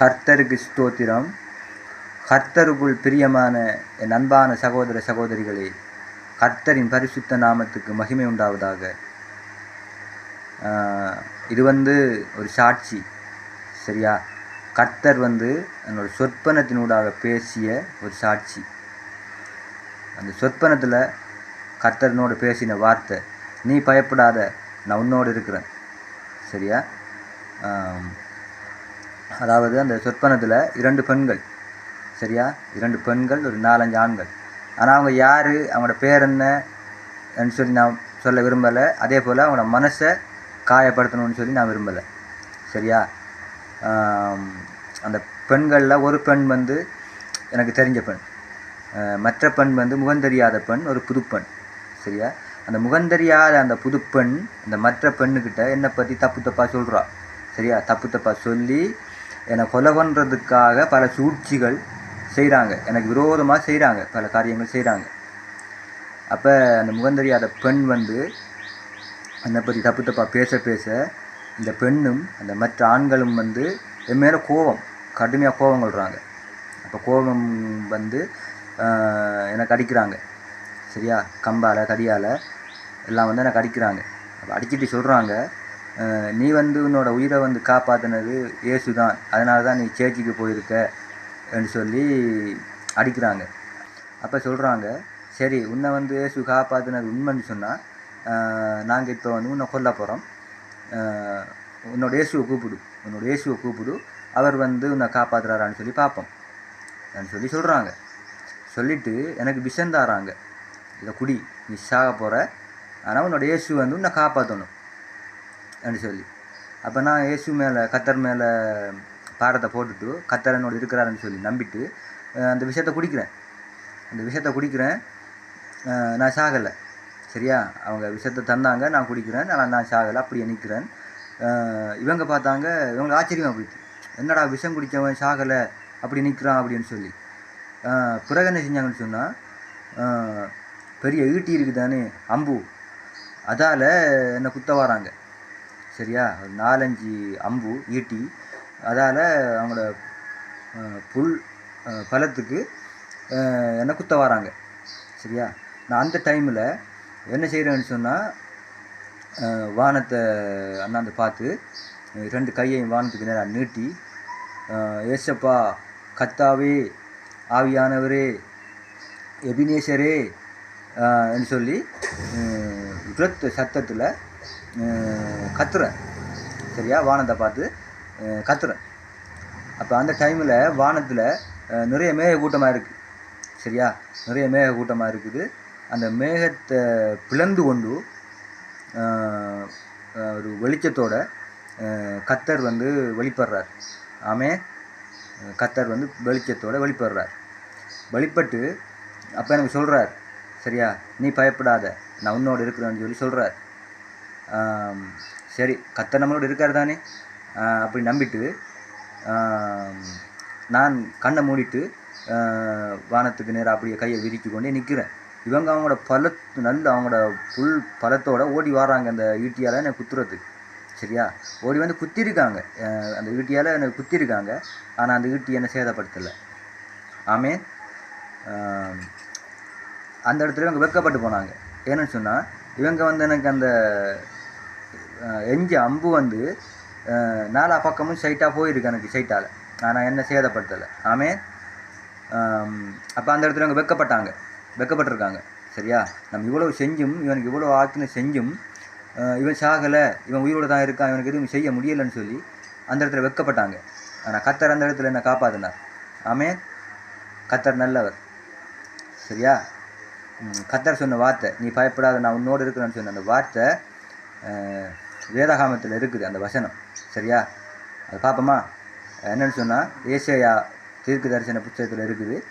கர்த்தருக்கு ஸ்தோத்திரம். கர்த்தருக்குள் பிரியமான என் அன்பான சகோதர சகோதரிகளே கர்த்தரின் பரிசுத்த நாமத்துக்கு மகிமை உண்டாவதாக. இது வந்து ஒரு சாட்சி சரியா? கர்த்தர் வந்து என்னோட சொற்பனத்தினூடாக பேசிய ஒரு சாட்சி. அந்த சொற்பனத்தில் கர்த்தரனோடு பேசின வார்த்தை நீ பயப்படாத நான் உன்னோடு இருக்கிறேன். சரியா? அதாவது அந்த சொற்பனத்தில் இரண்டு பெண்கள். சரியா? இரண்டு பெண்கள் ஒரு நாலஞ்சு ஆண்கள். ஆனால் அவங்க யார்? அவங்களோட பேர் என்னன்னு சொல்லி நான் சொல்ல விரும்பலை. அதே போல் அவங்களோட மனசை காயப்படுத்தணும்னு சொல்லி நான் விரும்பலை. சரியா? அந்த பெண்களில் ஒரு பெண் வந்து எனக்கு தெரிஞ்ச பெண். மற்ற பெண் வந்து முகந்தெரியாத பெண் ஒரு புதுப்பெண் சரியா? அந்த முகந்தெரியாத அந்த புதுப்பெண் இந்த மற்ற பெண்ணுக்கிட்ட என்னை பற்றி தப்பு தப்பாக சொல்கிறா சரியா? தப்பு தப்பாக சொல்லி என்னை கொலை பண்ணுறதுக்காக பல சூழ்ச்சிகள் செய்கிறாங்க எனக்கு விரோதமாக செய்கிறாங்க பல காரியங்கள் செய்கிறாங்க அப்போ அந்த முகந்தெரியாத பெண் வந்து என்னை பற்றி தப்பு தப்பாக பேச பேச இந்த பெண்ணும் அந்த மற்ற ஆண்களும் வந்து என் மேலே கோபம் கடுமையாக கோபம் கொள்கிறாங்க அப்போ கோபம் வந்து எனக்கு அடிக்கிறாங்க. சரியா? கம்பால் கடியால் எல்லாம் வந்து எனக்கு அடிக்கிறாங்க. அப்போ அடிச்சுட்டு சொல்கிறாங்க நீ வந்து உன்னோட உயிரை வந்து காப்பாற்றினது இயேசு தான் அதனால தான் நீ சேர்ச்சிக்கு போயிருக்க என்று சொல்லி அடிக்கிறாங்க. அப்போ சொல்கிறாங்க சரி உன்னை வந்து இயேசு காப்பாற்றினது உண்மைன்னு சொன்னால் நாங்கள் இப்போ வந்து உன்னை கொல்ல போகிறோம் உன்னோட இயேசுவை கூப்பிடு. உன்னோட இயேசுவை கூப்பிடு. அவர் வந்து உன்னை காப்பாற்றுறாரான்னு சொல்லி பார்ப்போம் அப்படின்னு சொல்லி சொல்கிறாங்க சொல்லிட்டு எனக்கு விஷம் தாராங்க. இதை குடி நீ சாக போகிற ஆனால் உன்னோட இயேசு வந்து உன்னை காப்பாற்றணும் அப்படின்னு சொல்லி. அப்போ நான் இயேசு மேலே கத்தர் மேலே பாரத்தை போட்டுட்டு கத்தர் என்னோட இருக்கிறாருன்னு சொல்லி நம்பிட்டு அந்த விஷயத்தை குடிக்கிறேன். அந்த விஷயத்தை குடிக்கிறேன். நான் சாகலை. சரியா? அவங்க விஷயத்தை தந்தாங்க நான் குடிக்கிறேன். ஆனால் நான் சாகலை அப்படியே நிற்கிறேன் இவங்க பார்த்தாங்க இவங்களுக்கு ஆச்சரியமாக போயிடுச்சு. என்னடா விஷம் குடித்தவன் சாகலை அப்படி நிற்கிறான் அப்படின்னு சொல்லி. பிறகு என்ன செஞ்சாங்கன்னு சொன்னால் பெரிய ஈட்டி இருக்குதானே அம்பு. அதால் என்னை குத்த வராங்க சரியா? ஒரு நாலஞ்சு அம்பு ஈட்டி அதால் அவங்களோட புல் பலத்துக்கு என்னை குத்த வராங்க. சரியா? நான் அந்த டைமில் என்ன செய்கிறேன்னு சொன்னால் வானத்தை அண்ணாந்து பார்த்து ரெண்டு கையையும் வானத்துக்கு நேராக நீட்டி ஏசப்பா கத்தாவே ஆவியானவரே எபினேசரே என்று சொல்லி அஹ், உரத்த சத்தத்தில் கத்துறேன் சரியா? வானத்தை பார்த்து கத்துறேன் அப்போ அந்த டைமில் வானத்தில் நிறைய மேக கூட்டமாக இருக்குது சரியா? நிறைய மேக கூட்டமாக இருக்குது. அந்த மேகத்தை பிளந்து கொண்டு ஒரு வெளிச்சத்தோட கத்தர் வந்து வெளிப்படுறார். ஆமே கத்தர் வந்து வெளிச்சத்தோட வெளிப்படுறார். வெளிப்பட்டு அப்போ எனக்கு சொல்கிறார் சரியா? நீ பயப்படாத. நான் உன்னோடு இருக்கிறேன்னு சொல்லி சொல்கிறார் சரி கத்த நம்மளோட இருக்கார் தானே? அப்படி நம்பிட்டு நான் கண்ணை மூடிட்டு வானத்துக்கு நேராக அப்படியே கையை விரித்து கொண்டே நிற்கிறேன் இவங்க அவங்களோட பலத்து நல்ல அவங்களோட புல் பலத்தோட ஓடி வராங்க அந்த ஈட்டியால் என்னை குத்துறதுக்கு. சரியா? ஓடி வந்து குத்திருக்காங்க. அந்த ஈட்டியால் என்னை குத்திருக்காங்க. ஆனால் அந்த ஈட்டி என்னை சேதப்படுத்தலை. ஆமே அந்த இடத்துல இவங்க வெக்கப்பட்டு போனாங்க. ஏன்னு சொன்னால் இவங்க வந்து எனக்கு அந்த எஞ்ச அம்பு வந்து நாலா பக்கமும் சைட்டாக போயிருக்கு எனக்கு சைட்டால் ஆனால் என்ன சேதப்படுத்தலை. ஆமே அப்போ அந்த இடத்துல அவங்க வெக்கப்பட்டாங்க. வெக்கப்பட்டிருக்காங்க. சரியா? நம்ம இவ்வளோ செஞ்சும் இவனுக்கு இவ்வளோ ஆக்கின செஞ்சும் இவன் சாகலை இவன் உயிரோடு தான் இருக்கான் இவனுக்கு எதுவும் செய்ய முடியலைன்னு சொல்லி அந்த இடத்துல வெக்கப்பட்டாங்க. ஆனால் கத்தர் அந்த இடத்துல என்ன காப்பாற்றினார் ஆமே கத்தர் நல்லவர். சரியா? கத்தர் சொன்ன வார்த்தை நீ பயப்படாத நான் உன்னோடு இருக்கிறேன்னு சொன்ன அந்த வார்த்தை வேதகாமத்தில் இருக்குது அந்த வசனம். சரியா? அது பார்ப்போமா என்னன்னு சொன்னால் ஏசையா தீர்க்க தரிசன புத்தகத்தில் இருக்குது.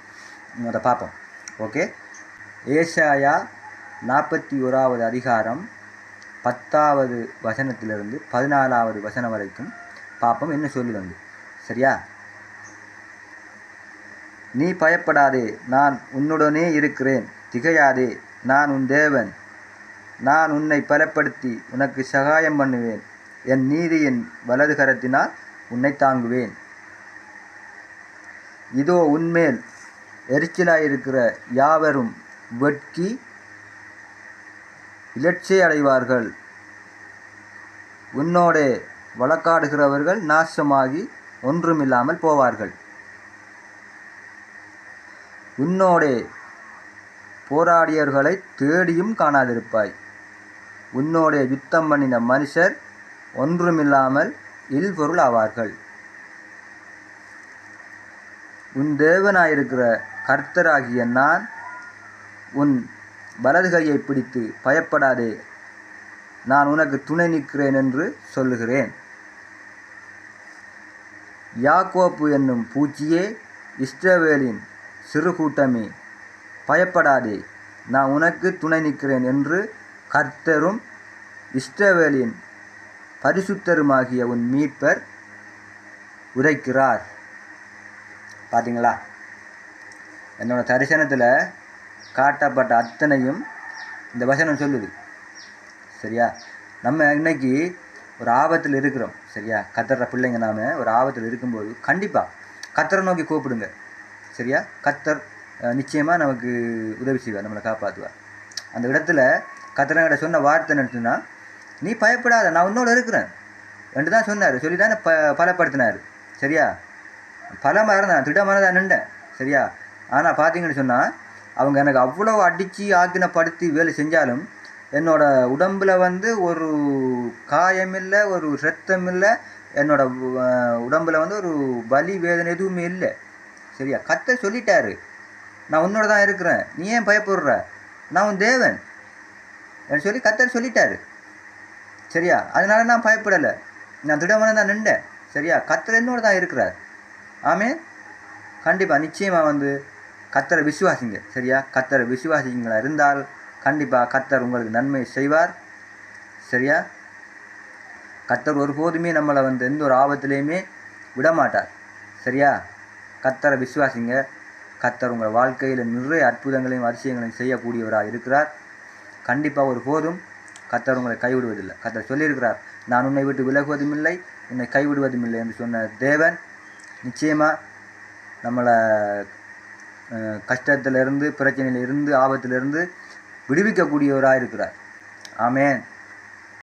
அதை பார்ப்போம் ஓகே? ஏசாயா நாற்பத்தி ஓராவது அதிகாரம் பத்தாவது வசனத்திலிருந்து பதினாலாவது வசனம் வரைக்கும் பார்ப்போம் என்ன சொல்லுது சரியா? நீ பயப்படாதே நான் உன்னுடனே இருக்கிறேன். திகையாதே நான் உன் தேவன். நான் உன்னை பலப்படுத்தி உனக்கு சகாயம் பண்ணுவேன். என் நீதியின் வலது கரத்தினால் உன்னை தாங்குவேன். இதோ உன்மேல் எரிச்சலாயிருக்கிற யாவரும் வெட்கி இலட்சை அடைவார்கள். உன்னோடே வழக்காடுகிறவர்கள் நாசமாகி ஒன்றுமில்லாமல் போவார்கள். உன்னோடே போராடியவர்களை தேடியும் காணாதிருப்பாய். உன்னோடைய யுத்தம் பண்ணின மனுஷர் ஒன்றுமில்லாமல் இல்பொருள் ஆவார்கள் உன் தேவனாயிருக்கிற கர்த்தராகிய நான் உன் வலது கையை பிடித்து பயப்படாதே. நான் உனக்கு துணை நிற்கிறேன் என்று சொல்லுகிறேன். யாக்கோப்பு என்னும் பூச்சியே இஸ்ரவேலின் சிறு கூட்டமே பயப்படாதே. நான் உனக்கு துணை நிற்கிறேன் என்று கர்த்தரும் இஸ்ரவேலின் பரிசுத்தருமாகிய உன் மீட்பர் உரைக்கிறார். பார்த்தீங்களா என்னோட தரிசனத்தில் காட்டப்பட்ட அத்தனையும் இந்த வசனம் சொல்லுது. சரியா? நம்ம இன்னைக்கு ஒரு ஆபத்தில் இருக்கிறோம். சரியா? கத்துற பிள்ளைங்க நாம ஒரு ஆபத்தில் இருக்கும்போது கண்டிப்பாக கத்தரை நோக்கி கூப்பிடுங்க. சரியா? கத்தர் நிச்சயமாக நமக்கு உதவி செய்வார் நம்மளை காப்பாற்றுவார் அந்த இடத்துல கத்திரங்கிட்ட சொன்ன வார்த்தை நினச்சுன்னா நீ பயப்படாத நான் உன்னோட இருக்கிறேன். ரெண்டு தான் சொன்னார். சொல்லி தானே ப பலப்படுத்தினார். சரியா? பலமாக இருந்தேன் திடமான தான் நின்றேன். சரியா? ஆனால் பார்த்தீங்கன்னு சொன்னால் அவங்க எனக்கு அவ்வளோ அடித்து ஆக்கினப்படுத்தி வேலை செஞ்சாலும் என்னோட உடம்பில் வந்து ஒரு காயம் இல்லை ஒரு ரத்தம் இல்லை என்னோட உடம்பில் வந்து ஒரு வலி வேதனை எதுவுமே இல்லை. சரியா? கத்த சொல்லிட்டாரு. நான் உன்னோட தான் இருக்கிறேன். நீ ஏன் பயப்படுற? நான் உன் தேவன். என்று சொல்லி கத்தர் சொல்லிட்டாரு. சரியா? அதனால நான் பயப்படலை. நான் திடமான தான் நின்றேன். சரியா? கத்தர் என்னோட தான் இருக்கிறார். ஆமே கண்டிப்பாக நிச்சயமாக வந்து கத்தரை விசுவாசிங்க. சரியா? கத்தரை விசுவாசிங்களா இருந்தால் கண்டிப்பாக கத்தர் உங்களுக்கு நன்மை செய்வார். சரியா? கத்தர் ஒருபோதுமே நம்மளை வந்து எந்த ஒரு ஆபத்துலேயுமே விடமாட்டார். சரியா? கத்தரை விசுவாசிங்க. கத்தர் உங்கள் வாழ்க்கையில் நிறைய அற்புதங்களையும் அதிசயங்களையும் செய்யக்கூடியவராக இருக்கிறார். கண்டிப்பாக ஒரு போதும். கத்தர் உங்களை கைவிடுவதில்லை. கத்தர் சொல்லியிருக்கிறார் நான் உன்னை விட்டு விலகுவதும் இல்லை உன்னை கைவிடுவதும் இல்லை என்று சொன்ன தேவன் நிச்சயமாக நம்மளை கஷ்டத்திலிருந்து பிரச்சனையிலிருந்து ஆபத்திலிருந்து விடுவிக்கக்கூடியவராக இருக்கிறார் ஆமேன்.